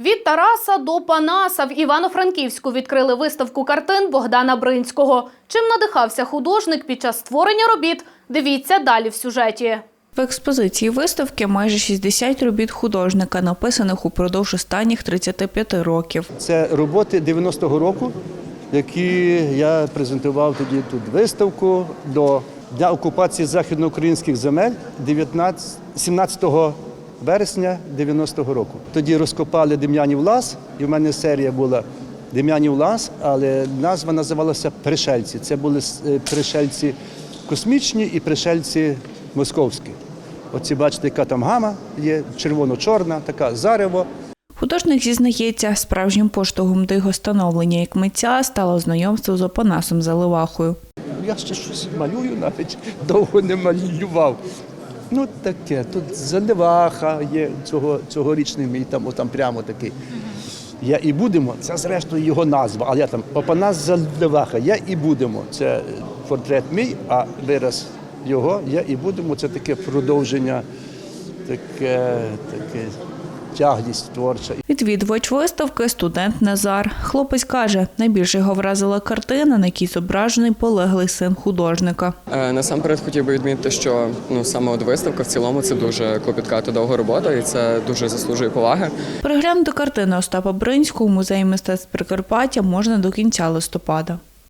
Від Тараса до Панаса в Івано-Франківську відкрили виставку картин Богдана Бринського. Чим надихався художник під час створення робіт? Дивіться далі в сюжеті. В експозиції виставки майже 60 робіт художника, написаних упродовж останніх 35 років. Це роботи 90-го року, які я презентував тоді тут виставку до Дня окупації західноукраїнських земель 19, 17 вересня 90-го року. Тоді розкопали Дем'янів лаз, і в мене серія була Дем'янів лаз, але назва називалася Пришельці. Це були е, пришельці космічні і пришельці московські. Оці бачите, яка там гама є, червоно-чорна, така зарево. Художник зізнається, справжнім поштовхом до його становлення як митця стало знайомство з Опанасом Заливахою. Я ще щось малюю, навіть довго не малював. Ну таке, тут заливаха є цього, цьогорічний мій там, отам прямо такий. Я і будемо, це зрештою його назва, але я там Папанас Заливаха, я і будемо. Це портрет мій, а вираз його, я і будемо. Це таке продовження, таке, таке тягність творча. Відвідувач виставки студент Назар. Хлопець каже, найбільше його вразила картина, на якій зображений полеглий син художника. Е, Насамперед хотів би відмітити, що ну саме от виставка в цілому це дуже клопітка та довга робота, і це дуже заслужує поваги. Переглянути картини Остапа Бринського у музеї мистецтв Прикарпаття можна до кінця листопада.